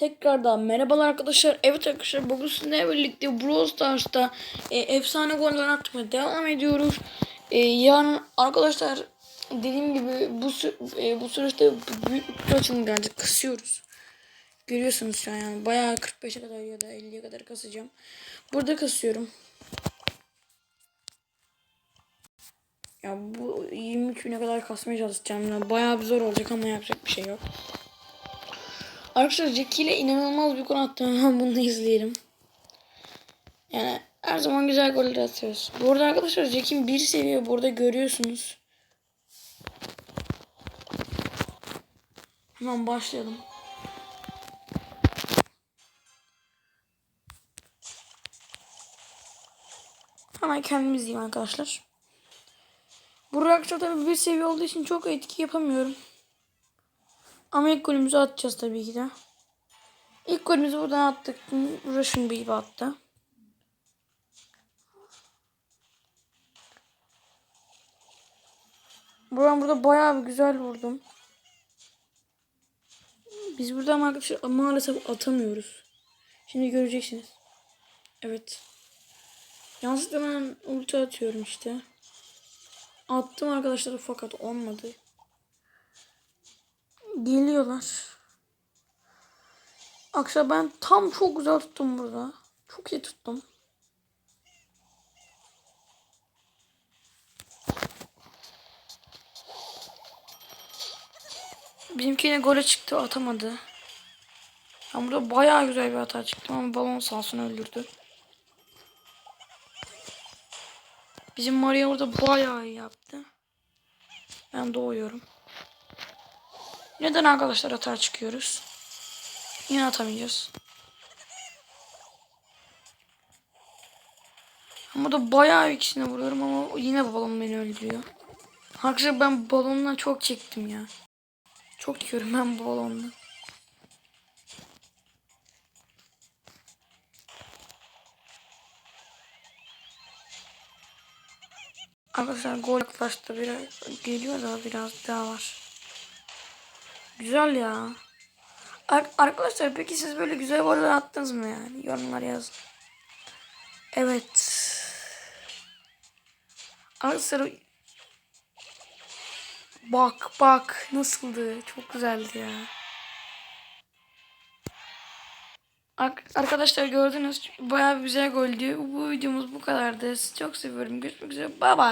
Tekrardan merhabalar arkadaşlar. Evet arkadaşlar bugün sizinle birlikte Brawl Stars'ta e, efsane goller atmaya devam ediyoruz. E, yarın arkadaşlar dediğim gibi bu e, bu süreçte büyük bir kutu açılımı gelecek. Kısıyoruz. Görüyorsunuz şu an yani bayağı 45'e kadar ya da 50'ye kadar kasacağım. Burada kasıyorum. Ya bu 23 bine kadar kasmaya çalışacağım. Yani bayağı bir zor olacak ama yapacak bir şey yok. Arkadaşlar Jackie ile inanılmaz bir konu attım. Hemen bunu da izleyelim. Yani her zaman güzel goller atıyoruz. Bu arada arkadaşlar Jackie'in bir seviye burada görüyorsunuz. Hemen başlayalım. Hemen kendimiz diyeyim arkadaşlar. Arkadaşlar tabii bir seviye olduğu için çok etki yapamıyorum. Ama ilk golümüzü atacağız tabii ki de. İlk golümüzü buradan attık. Russian bir attı. Buradan burada bayağı bir güzel vurdum. Biz buradan arkadaşlar maalesef atamıyoruz. Şimdi göreceksiniz. Evet. Yanlışlıkla ben ulti atıyorum işte. Attım arkadaşlar fakat olmadı. Geliyorlar. Akşam ben tam çok güzel tuttum burada. Çok iyi tuttum. Bizimki yine gole çıktı atamadı. Ben burada bayağı güzel bir hata çıktım ama balon sağ olsun öldürdü. Bizim Maria orada bayağı iyi yaptı. Ben doğuyorum. Neden arkadaşlar hata çıkıyoruz? Yine atamayacağız. Ama da bayağı ikisine vuruyorum ama yine balon beni öldürüyor. Arkadaşlar ben balondan çok çektim ya. Çok çekiyorum ben bu balondan. Arkadaşlar gol yaklaştı. Biraz geliyor da biraz daha var. Güzel ya. Ar- arkadaşlar peki siz böyle güzel goller attınız mı yani? Yorumlar yazın. Evet. Arkadaşlar Bak bak nasıldı? Çok güzeldi ya. Ar- Arkadaşlar gördünüz bayağı güzel goldü. Bu videomuz bu kadardı. Sizi çok seviyorum. Görüşmek üzere. Bye bye.